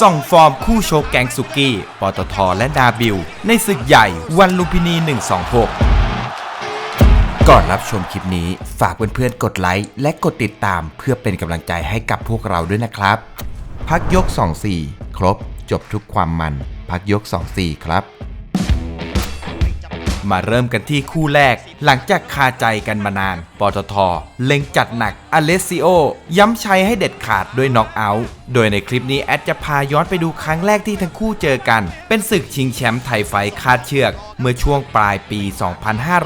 ส่องฟอร์มคู่โชกแกงสุกี้ปตทและดาบิวในศึกใหญ่วันลุมพินี 126 ก่อนรับชมคลิปนี้ฝากเพื่อนๆกดไลค์และกดติดตามเพื่อเป็นกำลังใจให้กับพวกเราด้วยนะครับ พักยก 24 ครบ จบทุกความมัน พักยก 24 ครับ มาเริ่มกันที่คู่แรก หลังจากคาใจกันมานาน ปตท เล็งจัดหนักอเลสซิโอ ย้ำใชัยให้เด็ดขาดด้วยน็อกเอาท์ โดยในคลิปนี้แอดจะพาย้อนไปดูครั้งแรกที่ทั้งคู่เจอกัน เป็นศึกชิงแชมป์ไทยไฟคาดเชือก เมื่อช่วงปลายปี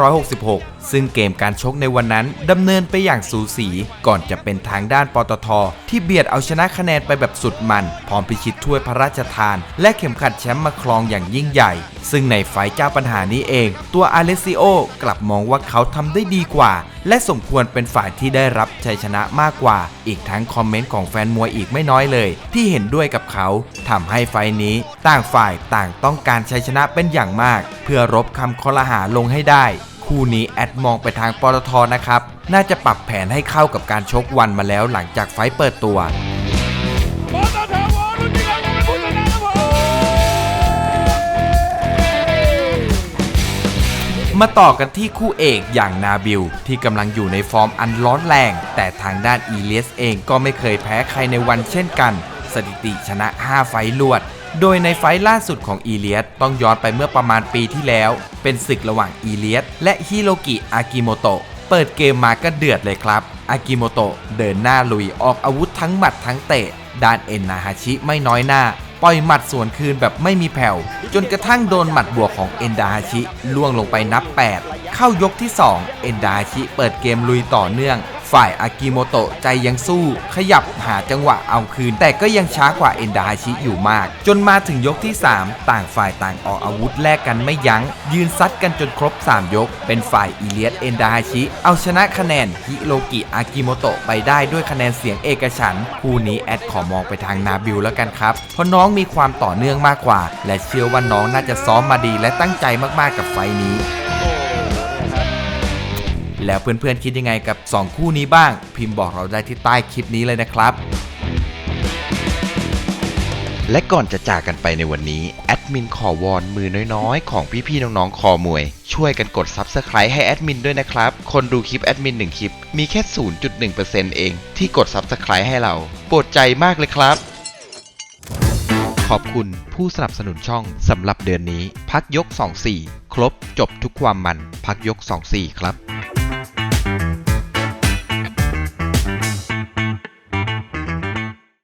2566 ซึ่งเกมการชกในวันนั้นดำเนินไปอย่างสูสี ก่อนจะเป็นทางด้านปตท ที่เบียดเอาชนะคะแนนไปแบบสุดมัน พร้อมพิชิตถ้วยพระราชทาน และเข็มขัดแชมป์มาครองอย่างยิ่งใหญ่ ซึ่งในไฟเจ้าปัญหานี้เอง ตัวอเลสซิโอกลับมองว่าเขาทำได้ดีกว่า และสมควรเป็นฝ่ายที่ได้รับชัยชนะมากกว่า อีกทั้งคอมเมนต์ของแฟนมวยอีกไม่น้อยเลย ที่เห็นด้วยกับเขาทำให้ไฟนี้ ต่างฝ่ายต่างต้องการชัยชนะเป็นอย่างมาก เพื่อรบคำคอรหาลงให้ได้ คู่นี้แอดมองไปทางปตทนะครับน่าจะปรับแผนให้เข้ากับการชกวันมาแล้วหลังจากไฟเปิดตัว มาต่อกันที่คู่เอกอย่างนาบิล ที่กำลังอยู่ในฟอร์มอันร้อนแรง แต่ทางด้านอีเลียสเองก็ไม่เคยแพ้ใครในวันเช่นกัน สถิติชนะ 5 ไฟล์รวด โดยในไฟล์ล่าสุดของอีเลียสต้องย้อนไปเมื่อประมาณปีที่แล้ว เป็นศึกระหว่างอีเลียสและฮิโรกิอากิโมโตะเปิดเกมมาก็เดือดเลยครับ อากิโมโตะเดินหน้าลุยออกอาวุธทั้งหมัดทั้งเตะ ด้านเอ็นนาฮาชิไม่น้อยหน้า ปล่อยหมัดสวนคืนแบบไม่มีแผ่ว จนกระทั่งโดนหมัดบวกของเอ็นดาฮาชิล่วงลงไปนับ 8 เข้ายกที่ 2 เอ็นดาฮาชิเปิดเกมลุยต่อเนื่อง ฝ่ายอากิโมโตะใจยังสู้ ขยับหาจังหวะเอาคืน แต่ก็ยังช้ากว่าเอ็นดาฮาชิอยู่มาก จนมาถึงยกที่ 3 ต่างฝ่ายต่างออกอาวุธแลกกันไม่ยัง้ง ยืนซัดกันจนครบ 3 ยก เป็นฝ่ายอีเลียสเอ็นดาฮาชิ เอาชนะคะแนนฮิโรกิอากิโมโตะไปได้ด้วยคะแนนเสียงเอกฉันคู่นี้แอดขอมองไปทางนาบิลแล้วกันครับ เพราะน้องมีความต่อเนื่องมากกว่า และเชื่อว่าน้องน่าจะซ้อมมาดีและตั้งใจมากๆกับไฟนี้ แล้วเพื่อนๆคิดยังไงกับ 2 คู่นี้บ้าง พิมพ์บอกเราได้ที่ใต้คลิปนี้เลยนะครับ และก่อนจะจากกันไปในวันนี้ แอดมินขอวอนมือน้อยๆ ของพี่ๆน้องๆ คอมวย ช่วยกันกด Subscribe ให้แอดมินด้วยนะครับ คนดูคลิปแอดมิน1คลิป มีแค่ 0.1%เองที่กด Subscribe ให้เรา โปรดใจมากเลยครับ ขอบคุณผู้สนับสนุนช่องสำหรับเดือนนี้ พักยก 24 ครบจบทุกความมัน พักยก 24 ครับ